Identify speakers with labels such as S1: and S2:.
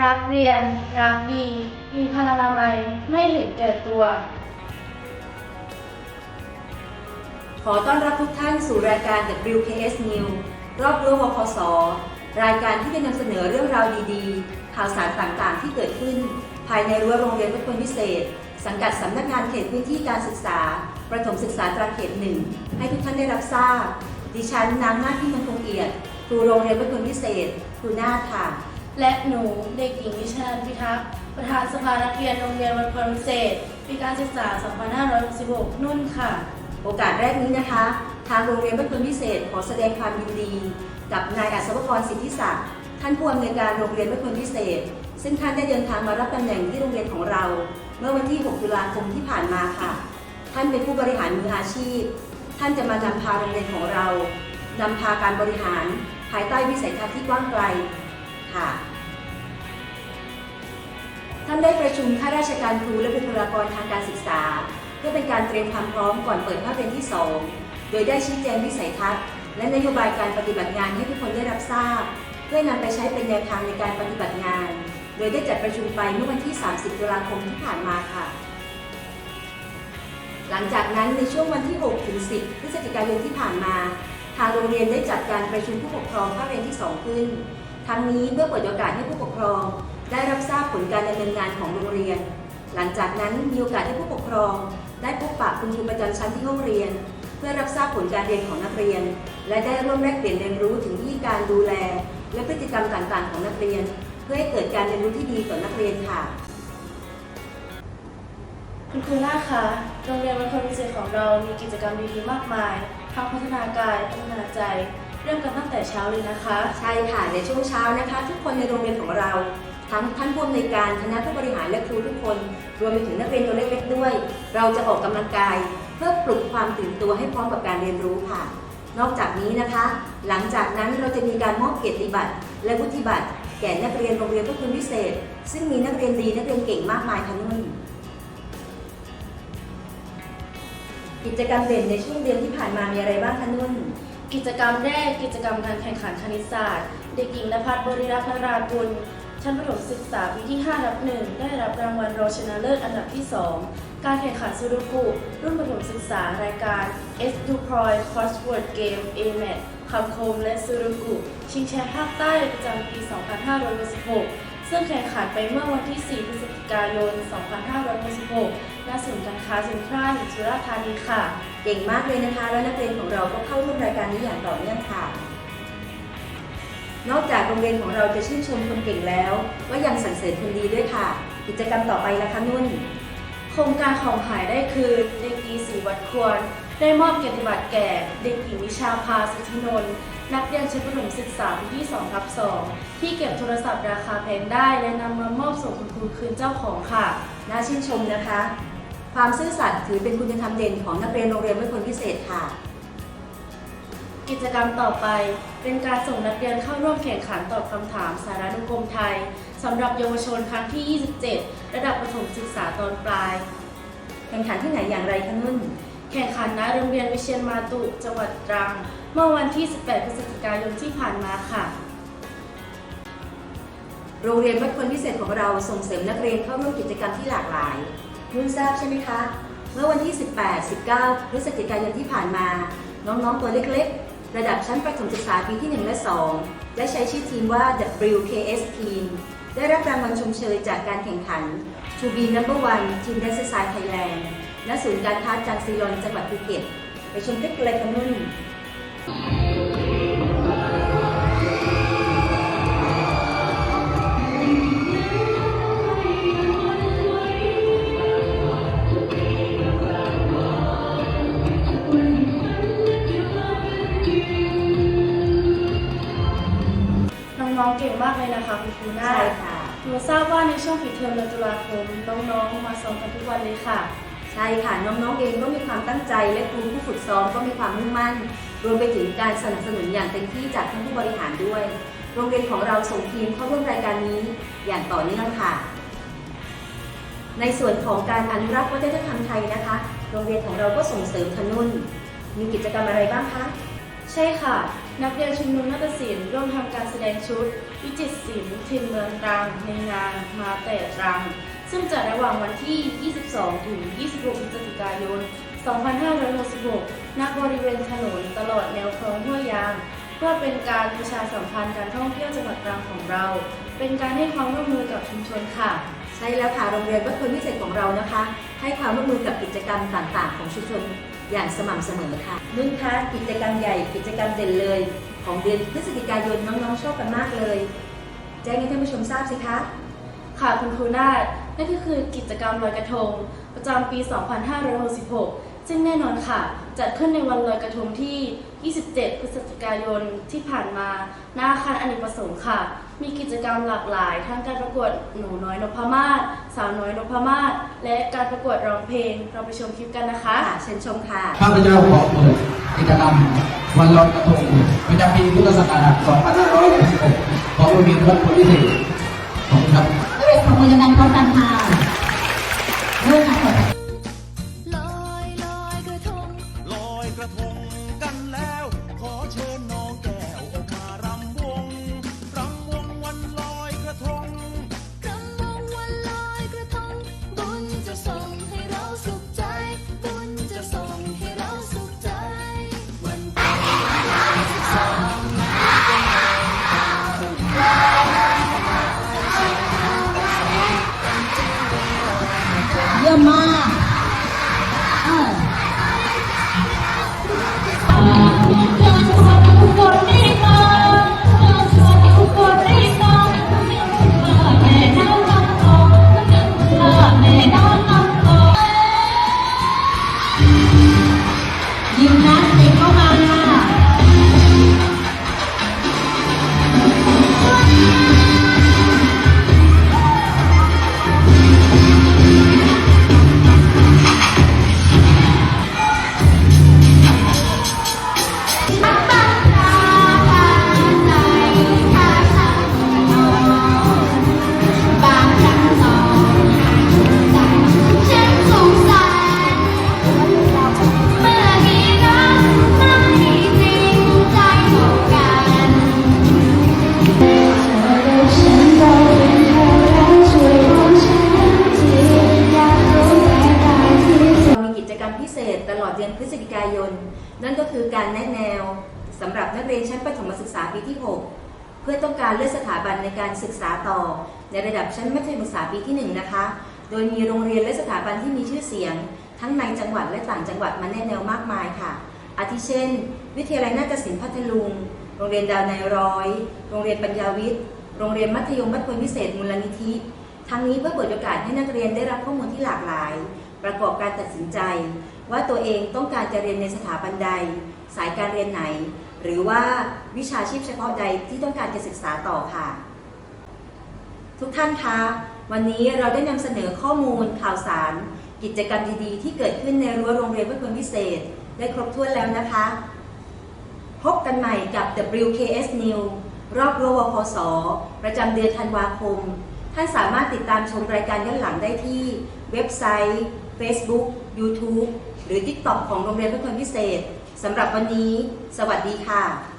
S1: รักเรียน รักดี มีพลานามัย ไม่เห็นแก่ตัว
S2: ขอต้อนรับทุกท่านสู่รายการ WKS News รอบรั้ววคสรายการที่จะนำเสนอเรื่องราวดีๆ ข่าวสารต่างๆ ที่เกิดขึ้น ภายในรั้วโรงเรียนวัดพลพิเศษ สังกัดสำนักงานเขตพื้นที่การศึกษา ประถมศึกษาตราเขตหนึ่งให้ทุกท่านได้รับทราบ ดิฉันนางนาถพิมพ์คงเอียด ครูโรงเรียนวัดพลพิเศษ ครูนาถค่ะ
S1: และหนูเด็กหญิงวิชานันท์พิทักษ์ประธานสภานักเรียนโรงเรียนวัดพลพิเศษปีการศึกษา 2566 นุ่นค่ะ
S2: โอกาสแรกนี้นะคะ ทางโรงเรียนบ้านพลพิเศษขอแสดงความยินดี กับนายอัศวกรสิทธิศักดิ์ท่านผู้อำนวยการโรงเรียนบ้านพลพิเศษ ซึ่งท่านได้เดินทางมารับตำแหน่งที่โรงเรียนของเรา เมื่อวันที่ 6 ตุลาคมที่ผ่านมาค่ะ ท่านเป็นผู้บริหารมืออาชีพ ท่านจะมานำพาโรงเรียนของเรานำพาการบริหารภายใต้วิสัยทัศน์ที่กว้างไกลค่ะ ท่านได้ประชุมข้าราชการครูและบุคลากรทางการศึกษา เพื่อเป็นการเตรียมความพร้อมก่อนเปิดภาคเรียนที่ 2 โดยได้ชี้แจงวิสัยทัศน์ และนโยบายการปฏิบัติงานให้ทุกคนได้รับทราบ เพื่อนำไปใช้เป็นแนวทางในการปฏิบัติงาน โดยได้จัดประชุมไปเมื่อวันที่ 30 ตุลาคมที่ผ่านมาค่ะ หลังจากนั้นในช่วงวันที่ 6 ถึง 10 พฤศจิกายนที่ผ่านมา ทางโรงเรียนได้จัดการประชุมผู้ปกครองภาคเรียนที่ 2 ขึ้น ทั้งนี้เพื่อเปิดโอกาสให้ผู้ปกครอง ได้รับทราบผลการดำเนินงานของโรงเรียน หลังจากนั้นมีโอกาสให้ผู้ปกครอง ได้พบปะคุณครูประจำชั้นที่ห้องเรียน เพื่อรับทราบผลการเรียนของนักเรียน และได้ร่วมแลกเปลี่ยนเรียนรู้ถึงวิธีการดูแล และพฤติกรรมต่างๆ ของนักเรียน เพื่อให้เกิดการเรียนรู้ที่ดีต่อนักเรียนค่ะ
S1: คุณครูนาคะ โรงเรียนวัดพลพิเศษของเรามีกิจกรรมดีๆ มากมาย ทั้งพัฒนากายพัฒนาใจ เริ่มกันตั้งแต่เช้าเลยนะคะ
S2: ใช่ค่ะ ในช่วงเช้านะคะ ทุกคนในโรงเรียนของเรา ทั้งท่านผู้อำนวยการคณะผู้บริหารและครูทุกคน รวมไปถึงนักเรียนตัวเล็กๆด้วย เราจะออกกำลังกาย เพื่อปลุกความตื่นตัวให้พร้อมกับการเรียนรู้ค่ะ นอกจากนี้นะคะ หลังจากนั้นเราจะมีการมอบเกียรติบัตรและวุฒิบัตรแก่นักเรียนโรงเรียนทุกคนพิเศษ ซึ่งมีนักเรียนดีนักเรียนเก่งมากมายค่ะนุ่น กิจกรรมเด่นในช่วงเดือนที่ผ่านมามีอะไรบ้างคะนุ่น
S1: กิจกรรมแรกกิจกรรมการแข่งขันคณิตศาสตร์ เด็กหญิงนภัสบริรักษ์นรากุลชั้นประถมศึกษาปีที่ 5 รับหนึ่งได้รับรางวัลรองชนะเลิศอันดับที่ 2 การแข่งขันสุรุกุรุ่นประถมศึกษารายการ S to p r o y Crossword Game a m a t คำคมและสุรุกุชิงแชมป์ภาคใต้ประจำปี 2566 ซึ่งแข่งขันไปเมื่อวันที่ 4 พฤศจิกายน 2566ณศูนย์การค้าเซ็นทรัลสุราษฎร์ธานีค่ะ
S2: เก่งมากเลยนะคะ แล้วนักเรียนของเราก็เข้าร่วมรายการนี้อย่างต่อเนื่องค่ะ นอกจากโรงเรียนของเราจะชื่นชมคนเก่งแล้ว ก็ยังสรรเสริญคนดีด้วยค่ะ กิจกรรมต่อไปละคะนุ่น
S1: โครงการของหายได้คืนเด็กดีสีวัดควรได้มอบเกียรติบัตรแก่ เด็กหญิงวิชาภาสุทธินนท์นักเรียนชั้นประถมศึกษาปีที่2ทับ2ที่เก็บโทรศัพท์ราคาแพงได้ และนำมามอบส่งคุณครูคืนเจ้าของค่ะ
S2: น่าชื่นชมนะคะ ความซื่อสัตย์ถือเป็นคุณธรรมเด่นของนักเรียนโรงเรียนวัดพลพิเศษค่ะ
S1: กิจกรรมต่อไปเป็นการส่งนักเรียนเข้าร่วมแข่งขันตอบคำถามสารานุกรมไทยสำหรับเยาวชนครั้งที่ 27 ระดับประถมศึกษาตอนปลาย
S2: แข่งขันที่ไหนอย่างไรคะนุ่น
S1: แข่งขันณโรงเรียนวิเชียนมาตุจังหวัดตรัง เมื่อวันที่ 18 พฤศจิกายนที่ผ่านมาค่ะ
S2: โรงเรียนวัดพลพิเศษของเราส่งเสริมนักเรียนเข้าร่วมกิจกรรมที่หลากหลายนุ่นทราบใช่ไหมคะ เมื่อวันที่ 18 19 พฤศจิกายนที่ผ่านมา น้องๆ ตัวเล็กๆ ระดับชั้นประถมศึกษาปีที่ 1 และ 2 ได้ใช้ชื่อทีมว่า WKS Team ได้รับรางวัลชมเชยจากการแข่งขัน To be number one Team d a n c e r Side Thailand ณศูนย์การค้าจังซีรอนจังหวัดภูเก็ต ไปชมคลิปกันเลยค่ะนุ่น
S1: น้องๆเก่งมากเลยนะคะคุณครูนา
S2: ใช่
S1: ถ
S2: ค่ะ
S1: หนูทราบว่าในช่วงปิดเทอมเดือนตุลาคมน้องๆมาซ้อมกันทุกวันเลยค่ะ
S2: ใช่ค่ะน้องๆเองก็มีความตั้งใจและครูผู้ฝึกซ้อมก็มีความมุ่งมั่น รวมไปถึงการสนับสนุนอย่างเต็มที่จากท่านผู้บริหารด้วย โรงเรียนของเราส่งทีมเข้าร่วมรายการนี้อย่างต่อเนื่องค่ะ ในส่วนของการอนุรักษ์วัฒนธรรมไทยนะคะ โรงเรียนของเราก็ส่งเสริมขนุ่น มีกิจกรรมอะไรบ้างคะ
S1: ใช่ค่ะ นักเรียนชุมนุมนาฏศิลป์ร่วมทำการแสดงชุด วิจิตรศิลป์ถิ่นเมืองตรังในงานมาแต่ตรัง ซึ่งจัดระหว่างวันที่ 22 ถึง 26 พฤศจิกายน 2566 ณ บริเวณถนนตลอดแนวคลองห้วยยาง เพื่อเป็นการประชาสัมพันธ์การท่องเที่ยวจังหวัดตรังของเรา เป็นการให้ความร่วมมือกับชุมชนค่ะ
S2: ใช่แล้วค่ะโรงเรียนวัดพลวิเศษของเรานะคะ ให้ความร่วมมือกับกิจกรรมต่างๆ ของชุมชนอย่างสม่ำเสมอค่ะนุ่นคะกิจกรรมใหญ่กิจกรรมเด่นเลย ของเดือนพฤศจิกายนน้องๆชอบกันมากเลยแจ้งให้ท่านผู้ชมทราบสิคะ
S1: ค่ะคุณครูนาฏนั่นก็คือกิจกรรมลอยกระทง ประจำปี 2566 ซึ่งแน่นอนค่ะ จัดขึ้นในวันลอยกระทงที่ 27 พฤศจิกายนที่ผ่านมาหน้าอาคารอเนกประสงค์ค่ะ มีกิจกรรมหลากหลาย ทั้งการประกวดหนูน้อยนพมาศสาวน้อยนพมาศและการประกวดร้องเพลง เราไปชมคลิปกันนะคะ
S2: ค่ะเชิญชมค่ะ
S3: ข้าพเจ้าขอเปิดกิจกรรมวันลอยกระทงประจำปีพุทธศักราช 2566 ของโรงเรียนวัดพลวิเศษขอบคุณครับ
S4: ก็เลยขอบคุณดังๆพร้อมกันค่ะเริ่มค่ะ
S5: เด
S2: เดือนพฤศจิกายน นั่นก็คือการแนะแนวสำหรับนักเรียนชั้นประถมศึกษาปีที่ 6 เพื่อต้องการเลือกสถาบันในการศึกษาต่อ ในระดับชั้นมัธยมศึกษาปีที่ 1 นะคะ โดยมีโรงเรียนและสถาบันที่มีชื่อเสียง ทั้งในจังหวัดและต่างจังหวัดมาแนะแนวมากมายค่ะ อาทิเช่น วิทยาลัยนาฏศิลป์พัทลุง โรงเรียนดาวนายร้อย โรงเรียนปัญญาวิทย์ โรงเรียนมัธยมวัดพลพิเศษมูลนิธิทั้งนี้เพื่อเปิดโอกาสให้นักเรียนได้รับข้อมูลที่หลากหลาย ประกอบการตัดสินใจ ว่าตัวเองต้องการจะเรียนในสถาบันใด สายการเรียนไหน หรือว่าวิชาชีพเฉพาะใดที่ต้องการจะศึกษาต่อค่ะ ทุกท่านคะวันนี้เราได้นำเสนอข้อมูลข่าวสาร กิจกรรมดีๆ ที่เกิดขึ้นในรั้วโรงเรียนวัดพลพิเศษ ได้ครบถ้วนแล้วนะคะ พบกันใหม่กับ WKS News รอบรั้ววพศประจำเดือนธันวาคม ท่านสามารถติดตามชมรายการย้อนหลังได้ที่ เว็บไซต์ Facebook YouTube รือ TikTok ของโรงเรียนเพื่อคนพิเศษสำหรับวันนี้ สวัสดีค่ะ